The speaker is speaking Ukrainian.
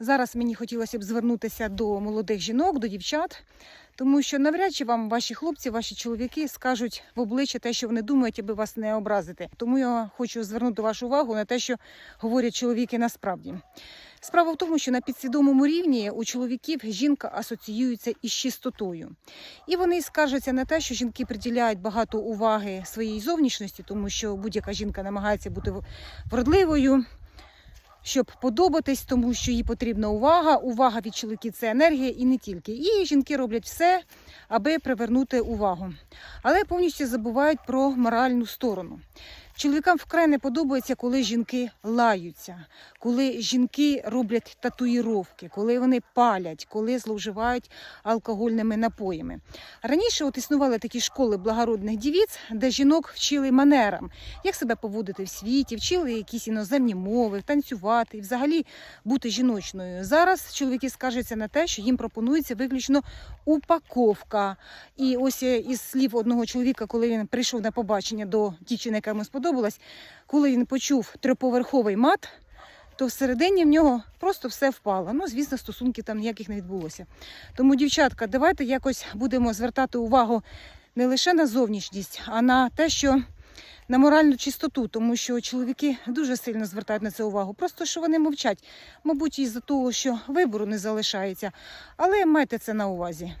Зараз мені хотілося б звернутися до молодих жінок, до дівчат, тому що навряд чи вам ваші хлопці, ваші чоловіки скажуть в обличчя те, що вони думають, аби вас не образити. Тому я хочу звернути вашу увагу на те, що говорять чоловіки насправді. Справа в тому, що на підсвідомому рівні у чоловіків жінка асоціюється із чистотою. І вони скаржаться на те, що жінки приділяють багато уваги своїй зовнішності, тому що будь-яка жінка намагається бути вродливою, щоб подобатись, тому що їй потрібна увага. Увага від чоловіків це енергія і не тільки. І жінки роблять все, аби привернути увагу. Але повністю забувають про моральну сторону. Чоловікам вкрай не подобається, коли жінки лаються, коли жінки роблять татуїровки, коли вони палять, коли зловживають алкогольними напоями. Раніше от існували такі школи благородних дівіць, де жінок вчили манерам, як себе поводити в світі, вчили якісь іноземні мови, танцювати і взагалі бути жіночною. Зараз чоловіки скаржаться на те, що їм пропонується виключно упаковка. І ось е, із слів одного чоловіка, коли він прийшов на побачення до дівчини, яка йому сподобалась, коли він почув триповерховий мат. То всередині в нього просто все впало. Ну, звісно, стосунків там ніяких не відбулося. Тому, дівчатка, давайте якось будемо звертати увагу не лише на зовнішність, а на те, що на моральну чистоту, тому що чоловіки дуже сильно звертають на це увагу. Просто що вони мовчать, мабуть, із-за того, що вибору не залишається. Але майте це на увазі.